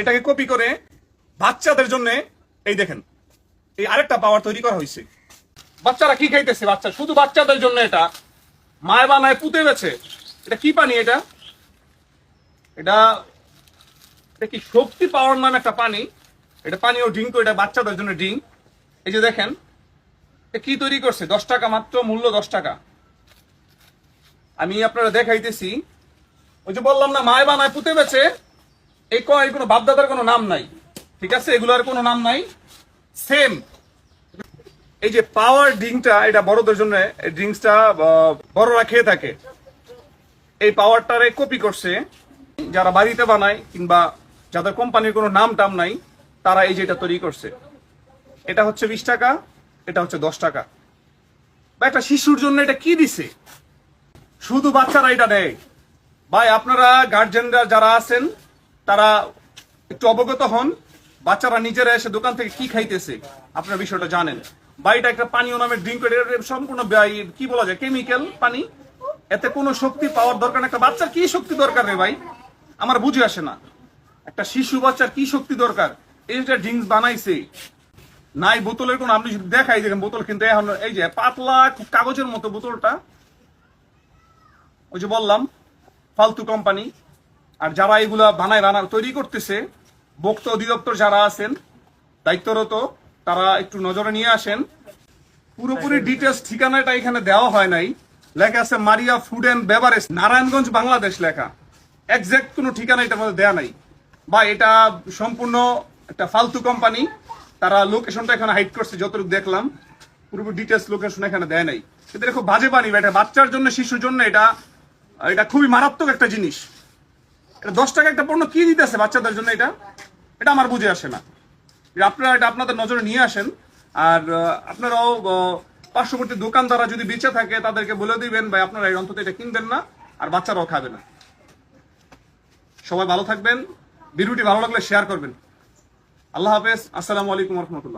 এটাকে কপি করে বাচ্চাদের জন্য, এই দেখেন, এই আরেকটা পাওয়ার তৈরি করা হয়েছে বাচ্চারা কি খাইতেছে বাচ্চা? শুধু বাচ্চাদের জন্য এটা। মায় বানায় পুঁতে গেছে এটা কি পানি এটা? এটা এটা কি শক্তি পাওয়ার নামে একটা পানি? এটা পানি ও ড্রিঙ্ক এটা বাচ্চাদের জন্য ড্রিঙ্ক এই যে দেখেন কি তৈরি করছে? দশ টাকা মাত্র, মূল্য দশ টাকা। আমি আপনারা দেখাইতেছি। ওই যে বললাম না, মায় বানায় পুঁতে বেছে। এই ক- এই কোনো বাপদাদার কোনো নাম নাই। ঠিক আছে? এগুলোর কোনো নাম নাই। সেম এই যে পাওয়ার ড্রিঙ্কটা এটা বড়দের জন্য ড্রিঙ্কসটা বড়রা খেয়ে থাকে। এই পাওয়ারটারে কপি করছে। যারা বাড়িতে বানায় কিংবা যাদের কোম্পানির কোনো নাম টাম নাই, তারা এই যে এটা তৈরি করছে। এটা হচ্ছে বিশ টাকা, এটা হচ্ছে দশ টাকা। বা একটা শিশুর জন্য এটা কি দিছে? শুধু বাচ্চারা এটা দেয়। ভাই, আপনারা গার্জেনরা যারা আছেন তারা একটু অবগত হন, বাচ্চারা নিজেরা এসে দোকান থেকে কি খাইতেছে, আপনারা বিষয়টা জানেন। বা এটা একটা পানীয় নামের ড্রিঙ্ক সম্পূর্ণ কি বলা যায় কেমিক্যাল পানি। এতে কোনো শক্তি পাওয়ার দরকার। একটা বাচ্চার কি শক্তি দরকার রে ভাই? আমার বুঝে আসে না। একটা শিশু বাচ্চার কি শক্তি দরকার? এই যে ড্রিঙ্কস বানাইছে। নাই বোতলের কোন আপনি যদি দেখাই দেখেন, বোতল কিন্তু এখন এই যে পাতলা কাগজের মতো বোতলটা। ওই যে বললাম, ফালতু কোম্পানি আর যারা এগুলা বানায় বানা তৈরি করতেছে ভোক্ত অধিদপ্তর যারা আছেন দায়িত্বরত তারা একটু নজরে নিয়ে আসেন। পুরোপুরি ডিটেলস ঠিকানাটা এখানে দেওয়া হয় নাই। লেখা আছে Maria food and beverage Narayanganj Bangladesh লেখা। একজ্যাক্ট কোনো ঠিকানা এটার মধ্যে দেওয়া নাই। বা এটা সম্পূর্ণ একটা ফালতু কোম্পানি তারা লোকেশনটা এখানে হাইড করছে যতটুকু দেখলাম। পুরোপুরি ডিটেলস লোকেশন এখানে দেয় নাই। এদের খুব বাজে বাণী এটা বাচ্চার জন্য শিশুর জন্য এটা এটা খুবই মারাত্মক একটা জিনিস। এটা দশ টাকা একটা পণ্য কি দিতেছে বাচ্চাদের জন্য এটা? এটা আমার বুঝে আসে না। আপনারা এটা আপনাদের নজরে নিয়ে আসেন, আর আপনারাও পার্শ্ববর্তী দোকানদাররা যদি বেঁচে থাকে, তাদেরকে বলে দিবেন, ভাই, আপনারা এই অন্তত এটা কিনবেন না, আর বাচ্চারাও খাবে না। সবাই ভালো থাকবেন, ভিডিওটি ভালো লাগলে শেয়ার করবেন। আল্লাহ হাফেজ, আসসালামু আলাইকুম রহমতুল্লাহ।